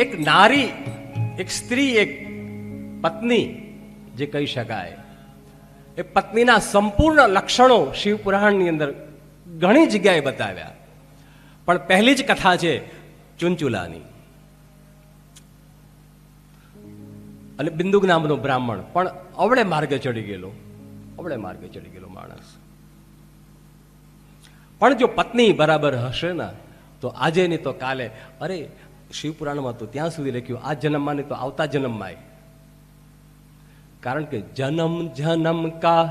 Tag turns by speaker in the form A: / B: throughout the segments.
A: એક નારી, એક સ્ત્રી, એક પત્ની જે કહી શકાય. એ પત્નીના સંપૂર્ણ લક્ષણો શિવપુરાણની અંદર ઘણી જગ્યાએ બતાવ્યા. પણ પહેલી જ કથા છે ચુંચુલાની. અને બિંદુક નામનો બ્રાહ્મણ. પણ અવળે માર્ગે ચડી ગયેલો. અવળે માર્ગે ચડી ગયેલો માણસ. પણ જો પત્ની બરાબર હશે ને, તો આજે નહીં તો કાલે, અરે શિવપુરાણમાં તો ત્યાં સુધી લખ્યું, આ જન્મમાં નહીં તો આવતા જન્મમાં કારણ કે જન્મ જન્મ કા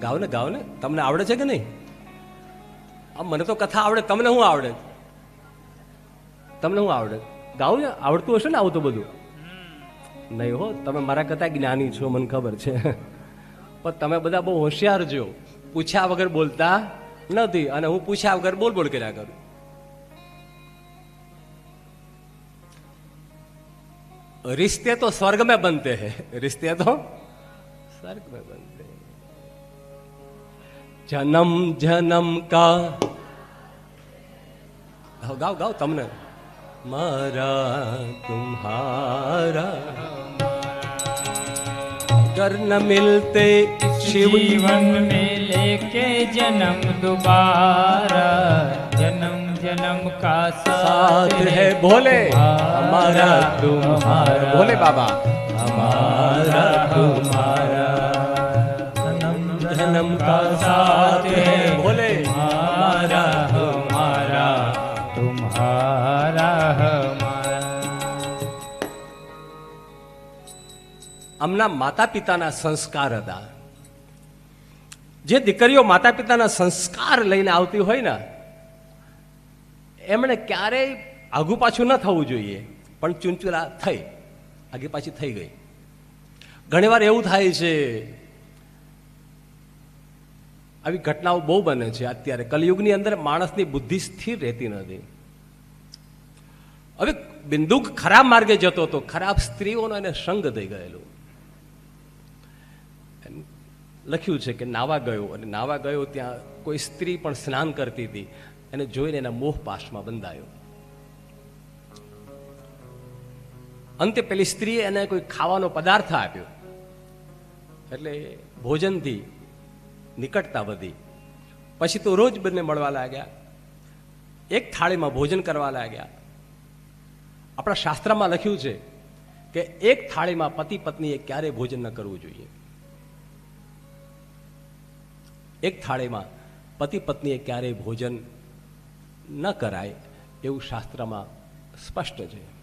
A: ગાવ ને ગાવ ને, તમને આવડે છે કે નહીં? આ મને તો કથા આવડે, તમને શું આવડે? તમને શું આવડે? ગાવ ને, આવડતું હશે ને આવું તો બધું? નહીં હો, તમે મારા કરતા જ્ઞાની છો, મને ખબર છે. પણ તમે બધા બહુ હોશિયાર છો પૂછ્યા વગર બોલતા નથી અને હું પૂછ્યા વગર બોલ બોલ કર્યા કરું रिश्ते तो स्वर्ग में बनते हैं रिश्ते तो स्वर्ग में बनते हैं जन्म जन्म का गाओ गाओ गाओ तमने मारा तुम्हारा अगर न मिलते शिव
B: जीवन में लेके जन्म दोबारा जन्म जन्म का
A: साथ है भोले हमारा तुम्हारा भोले बाबा हमारा तुम्हारा जन्म जन्म का साथ है भोले हमारा
B: हमारा तुम्हारा हमारा
A: આમના માતા પિતાના સંસ્કાર હતા જે દીકરીઓ માતા પિતાના સંસ્કાર લઈને આવતી હોય ને, એમણે ક્યારેય આગુ પાછું ન થવું જોઈએ, પણ ચૂંચુલા થઈ, આગે પાછી થઈ ગઈ. ઘણીવાર એવું થાય છે, આવી ઘટનાઓ બહુ બને છે અત્યારે. કલયુગની અંદર માણસની બુદ્ધિ સ્થિર રહેતી નથી. હવે બિંદુક ખરાબ માર્ગે જતો હતો ખરાબ સ્ત્રીઓનો એને સંગ થઈ ગયેલો. લખ્યું છે કે નાવા ગયો અને નાવા ગયો ત્યાં કોઈ સ્ત્રી પણ સ્નાન કરતી હતી એને જોઈને એના મોહ પાશમાં બંધાયો. અંતે પેલી સ્ત્રીએ એને કોઈ ખાવાનો પદાર્થ આપ્યો. એટલે ભોજનથી નિકટતા વધી. પછી તો રોજ બંને મળવા લાગ્યા. એક થાળીમાં ભોજન કરવા લાગ્યા. આપણા શાસ્ત્રમાં લખ્યું છે કે એક થાળીમાં પતિ પત્નીએ ક્યારેય ભોજન ન કરવું જોઈએ. એક થાળીમાં પતિ પત્નીએ ક્યારેય ભોજન ન કરાય એવું શાસ્ત્રમાં સ્પષ્ટ છે.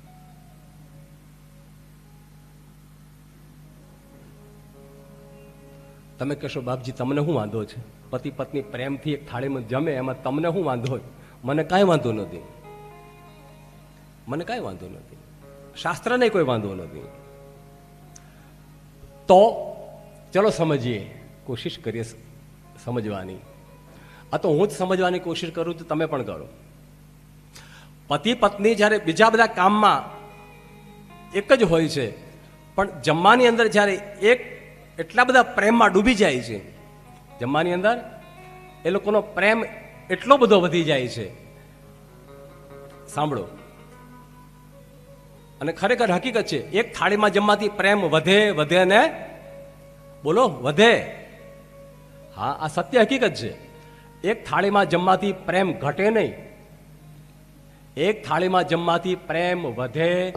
A: તમે કહેશો, બાપજી, તમને શું વાંધો છે? પતિ પત્ની પ્રેમથી એક થાળીમાં જમે, એમાં તમને શું વાંધો હોય? મને કાંઈ વાંધો નથી મને કાંઈ વાંધો નથી શાસ્ત્રને કોઈ વાંધો નથી તો, ચલો સમજીએ, કોશિશ કરીએ સમજવાની. આ તો હું જ સમજવાની કોશિશ કરું તો તમે પણ કરો. પતિ પત્ની જ્યારે બીજા બધા કામમાં એક જ હોય છે, પણ જમવાની અંદર જ્યારે એક એટલા બધા પ્રેમમાં ડૂબી જાય છે, જમવાની અંદર એ લોકોનો પ્રેમ એટલો બધો વધી જાય છે. સાંભળો. અને ખરેખર હકીકત છે, એક થાળીમાં જમવાથી પ્રેમ વધે વધે ને, બોલો, વધે. હા, આ સત્ય હકીકત છે. એક થાળીમાં જમવાથી પ્રેમ ઘટે નહીં. એક થાળીમાં જમવાથી પ્રેમ વધે,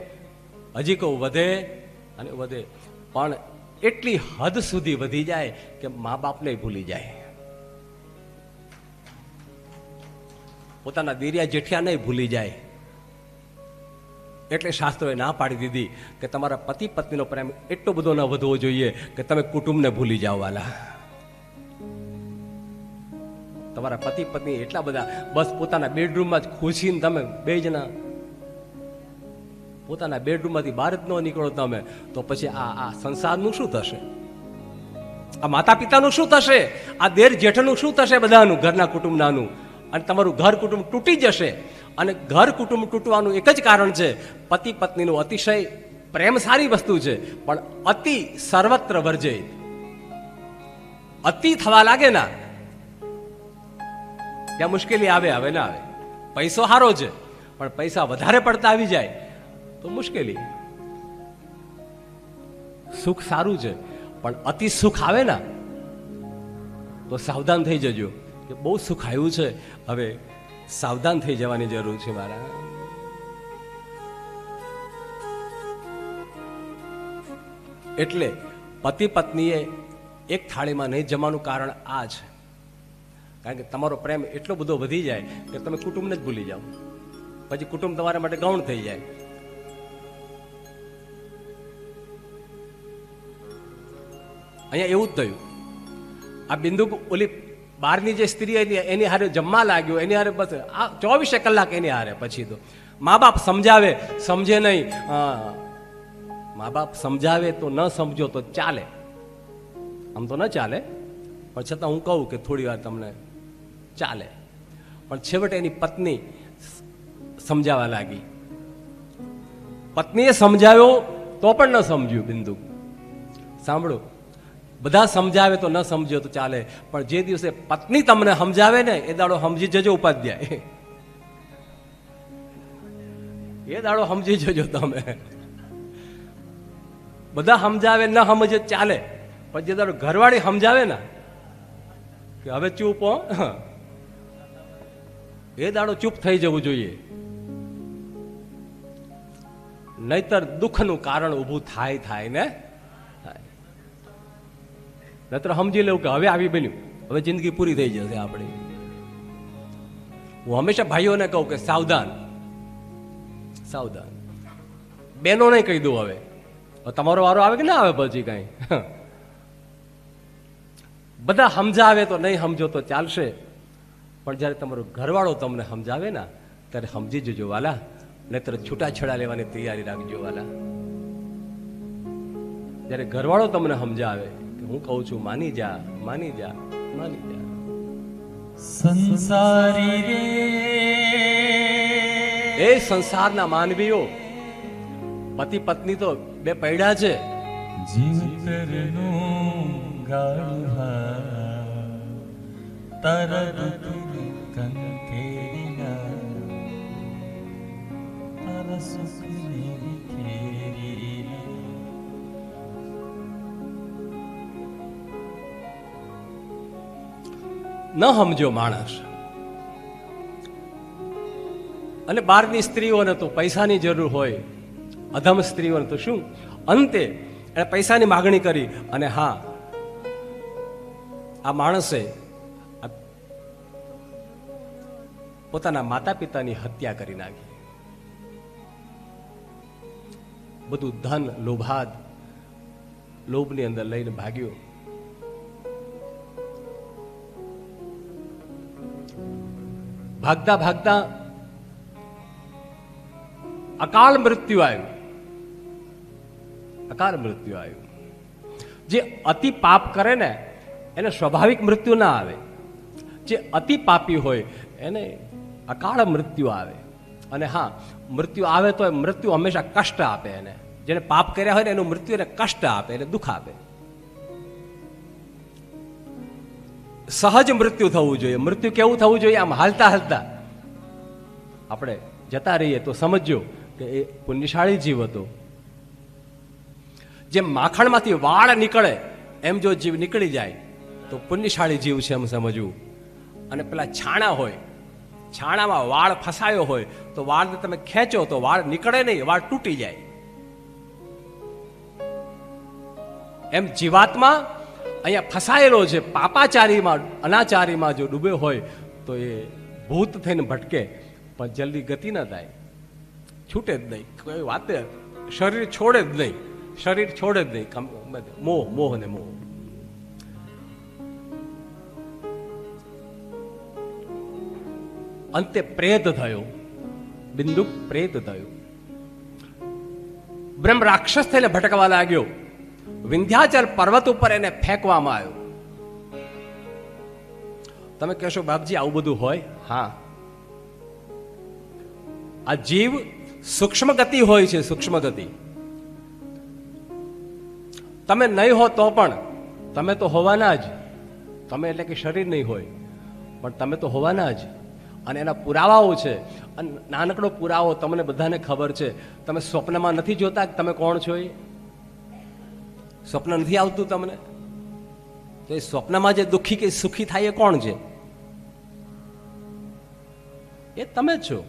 A: હજી કહું વધે અને વધે. પણ એટલી હદ સુધી વધી જાય કે મા બાપને ભૂલી જાય. પોતાના દીરિયા જેઠિયાને ભૂલી જાય. એટલે શાસ્ત્રોએ ના પાડી દીધી કે તમારા પતિ પત્નીનો પ્રેમ એટલો બધો ન વધવો જોઈએ કે તમે કુટુંબને ભૂલી જાઓ વાલા. તમારા પતિ પત્ની એટલા બધા બસ પોતાના બેડરૂમમાં જ ખુશીને તમે બે જણા પોતાના બેડરૂમમાંથી બહાર જ ન નીકળો તમે, તો પછી આ આ સંસારનું શું થશે? આ માતા પિતાનું શું થશે? આ દેર જેઠનું શું થશે બધાનું, ઘરના કુટુંબનાનું? અને તમારું ઘર કુટુંબ તૂટી જશે. અને ઘર કુટુંબ તૂટવાનું એક જ કારણ છે, પતિ પત્નીનું અતિશય પ્રેમ સારી વસ્તુ છે, પણ અતિ સર્વત્ર વર્જે. અતિ થવા લાગે ના. ત્યાં મુશ્કેલી આવે આવે ના આવે. પૈસો સારો છે, પણ પૈસા વધારે પડતા આવી જાય, તો મુશ્કેલી. સુખ સારું છે, પણ અતિ સુખ આવે ને, તો સાવધાન થઈ જજો કે બહુ સુખ આવ્યું છે. હવે સાવધાન થઈ જવાની જરૂર છે મારા. એટલે પતિ પત્નીએ એક થાળીમાં નહીં જમવાનું કારણ આ છે. કારણ કે તમારો પ્રેમ એટલો બધો વધી જાય કે તમે કુટુંબને જ ભૂલી જાઓ. પછી કુટુંબ તમારા માટે ગૌણ થઈ જાય. અહીંયા એવું જ થયું. આ બિંદુ ઓલી બહારની જે સ્ત્રી એની એની હારે જમવા લાગ્યો, એની હારે બસ, આ ચોવીસે કલાક એની હારે પછી તો. મા બાપ સમજાવે, સમજે નહીં. મા બાપ સમજાવે તો ન સમજો તો ચાલે. આમ તો ન ચાલે. પણ છતાં હું કહું કે થોડી વાર તમને ચાલે. પણ છેવટે એની પત્ની સમજાવા લાગી. પત્નીએ સમજાવ્યો તો પણ ન સમજ્યું બિંદુ. સાંભળો, બધા સમજાવે તો ન સમજ્યો તો ચાલે, પણ જે દિવસે પત્ની તમને સમજાવે ને, એ દાડો સમજી જજો ઉપાધ્યાય. એ દાડો સમજી જજો તમે. બધા સમજાવે, ન સમજે ચાલે, પણ જે દાડો ઘરવાળી સમજાવે ને, કે હવે ચૂપ હો. એ દાડો ચૂપ થઈ જવું જોઈએ. નહીતર દુઃખનું કારણ ઊભું થાય થાય ને. નહીતર સમજી લેવું કે હવે આવી બન્યું. હવે જિંદગી પૂરી થઈ જશે આપણી. હું હંમેશા ભાઈઓને કહું કે સાવધાન. સાવધાન. બેનો નહીં કહી દઉં હવે. તમારો વારો આવે કે ના આવે પછી કાંઈ? બધા સમજાવે તો નહીં સમજો તો ચાલશે. પણ જ્યારે તમારો ઘરવાળો તમને સમજાવે ને ત્યારે સમજી જજો વાલા નહીતર છૂટાછેડા લેવાની તૈયારી રાખજો વાલા. જ્યારે ઘરવાળો તમને સમજાવે કે હું કહું છું માની જા માની જા માની જા.
B: સંસારી રે.
A: એ સંસારના માનવીઓ પતિ પત્ની તો બે પૈડા છે.
B: જીવતરનું ગાળુહા તારા
A: ન સમજો માણસ. અને બહારની સ્ત્રીઓને તો પૈસાની જરૂર હોય. અધમ સ્ત્રીઓને તો શું? અંતે એણે પૈસાની માગણી કરી અને હા, આ માણસે પોતાના માતા પિતાની હત્યા કરી નાખી. બધું ધન, લોભાદ, લોભની અંદર લઈને ભાગ્યો. ભાગતા ભાગતા અકાળ મૃત્યુ આવ્યું. અકાળ મૃત્યુ આવ્યું. જે અતિ પાપ કરે ને, એને સ્વાભાવિક મૃત્યુ ના આવે. જે અતિ પાપી હોય, એને અકાળ મૃત્યુ આવે. અને હા, મૃત્યુ આવે તો મૃત્યુ હંમેશા કષ્ટ આપે એને. જેને પાપ કર્યા હોય ને એનું મૃત્યુ એને કષ્ટ આપે, એને દુઃખ આપે. સહજ મૃત્યુ થવું જોઈએ. મૃત્યુ કેવું થવું જોઈએ? આમ હાલતા હાલતા. આપણે જતા રહીએ તો સમજો કે એ પુણ્યશાળી જીવ હતો. જેમ માખણમાંથી વાળ નીકળે, એમ જો જીવ નીકળી જાય, તો પુણ્યશાળી જીવ છે એમ સમજવું. અને પેલા છાણા હોય છાણામાં વાળ ફસાયો હોય તો વાળને તમે ખેંચો તો વાળ નીકળે નહીં, વાળ તૂટી જાય. એમ જીવાત્મા અહીંયા ફસાયેલો છે, પાપાચારીમાં, અનાચારીમાં જો ડૂબ્યો હોય તો એ ભૂત થઈને ભટકે, પણ જલ્દી ગતિ ન થાય. છૂટે જ નહીં, કોઈ વાતે, શરીર છોડે જ નહીં, શરીર છોડે જ નહીં મોહ મોહ ને મોહ. અંતે પ્રેત થયો. બિંદુ પ્રેત થયો. બ્રહ્મ રાક્ષસ થઈને ભટકવા લાગ્યો. વિંધ્યાચલ પર્વત ઉપર એને ફેંકવામાં આવ્યો. તમે કહેશો બાપજી આવું બધું હોય? હા. આ જીવ સૂક્ષ્મ ગતિ હોય છે સૂક્ષ્મ ગતિ તમે નહીં હો તો પણ તમે તો હોવાના જ. તમે એટલે કે શરીર નહીં હોય પણ તમે તો હોવાના જ. અને એના પુરાવાઓ છે. અને નાનકડો પુરાવો તમને બધાને ખબર છે. તમે સ્વપ્નમાં નથી જોતા કે તમે કોણ છો એ? સ્વપ્ન નથી આવતું તમને? તો એ સ્વપ્નમાં જે દુઃખી કે સુખી થાય એ કોણ છે? એ તમે જ છો.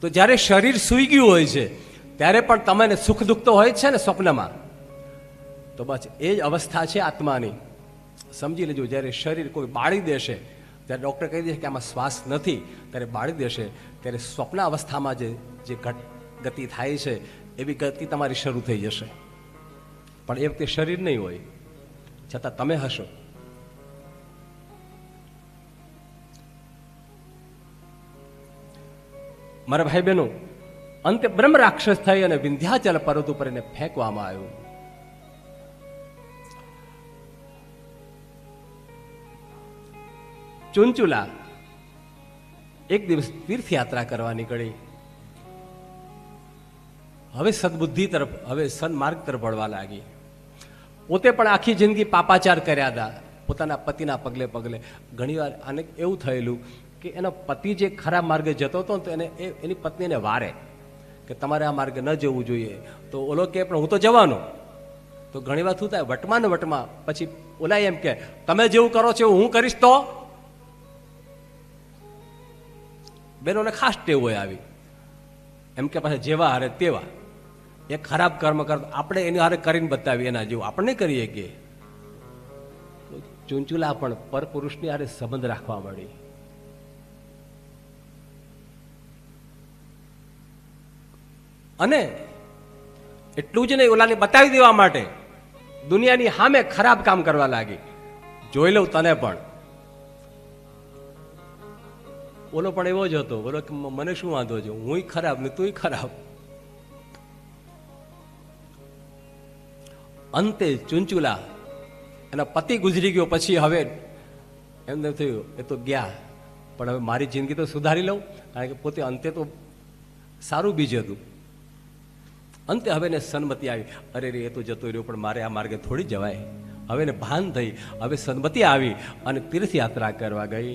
A: તો જ્યારે શરીર સૂઈ ગયું હોય છે, ત્યારે પણ તમને સુખ દુઃખ તો હોય છે ને સ્વપ્નમાં? તો બસ એ જ અવસ્થા છે આત્માની. સમજી લેજો, જ્યારે શરીર કોઈ બાળી દેશે ત્યારે ડૉક્ટર કહી દેશે કે આમાં શ્વાસ નથી, ત્યારે બાળી દેશે. ત્યારે સ્વપ્ન અવસ્થામાં જે જે ઘટ, ગતિ થાય છે, એવી ગતિ તમારી શરૂ થઈ જશે. પણ એ વખતે શરીર નહીં હોય, છતાં તમે હશો. મારા ભાઈ બહેનો અંતે બ્રહ્મ રાક્ષસ થઈ અને વિંધ્યાચલ પર્વત ઉપર એને ફેંકવામાં આવ્યું. ચુંચુલા એક દિવસ તીર્થયાત્રા કરવા નીકળી. હવે સદબુદ્ધિ તરફ, હવે સન્માર્ગ તરફ વળવા લાગી. પોતે પણ આખી જિંદગી પાપાચાર કર્યા હતા. પોતાના પતિના પગલે પગલે. ઘણીવાર આને એવું થયેલું કે એનો પતિ જે ખરાબ માર્ગે જતો હતો તો એને એની પત્નીને વારે કે તમારે આ માર્ગે ન જવું જોઈએ. તો ઓલો કે, પણ હું તો જવાનો. તો ઘણી વાર શું થાય? વટમાં ને વટમાં. પછી ઓલા એમ કે, તમે જેવું કરો છો હું કરીશ તો? બેનોને ખાસ ટેવ આવી. એમ કે પાસે જેવા હારે તેવા. એ ખરાબ કર્મ કરતા આપણે એની હારે કરીને બતાવીએ એના જેવું. આપણે કરીએ કે ચૂંચુલા પણ પરપુરુષની હારે સંબંધ રાખવા મળી અને એટલું જ નહીં, ઓલાને બતાવી દેવા માટે દુનિયાની સામે ખરાબ કામ કરવા લાગી. જોઈ લઉં તને પણ. ઓલો પણ એવો જ હતો. બોલો કે મને શું વાંધો છે? હું ખરાબ ને તુંય ખરાબ. અંતે ચુંચુલા એના પતિ ગુજરી ગયો પછી હવે એમને થયું, એ તો ગયા. પણ હવે મારી જિંદગી તો સુધારી લઉં, કારણ કે પોતે અંતે તો સારું બીજ હતું. અંતે હવે એને સન્મતિ આવી. અરે રે, એ તો જતો રહ્યો, પણ મારે આ માર્ગે થોડી જવાય. હવે એને ભાન થઈ, હવે સન્મતિ આવી અને તીર્થયાત્રા કરવા ગઈ.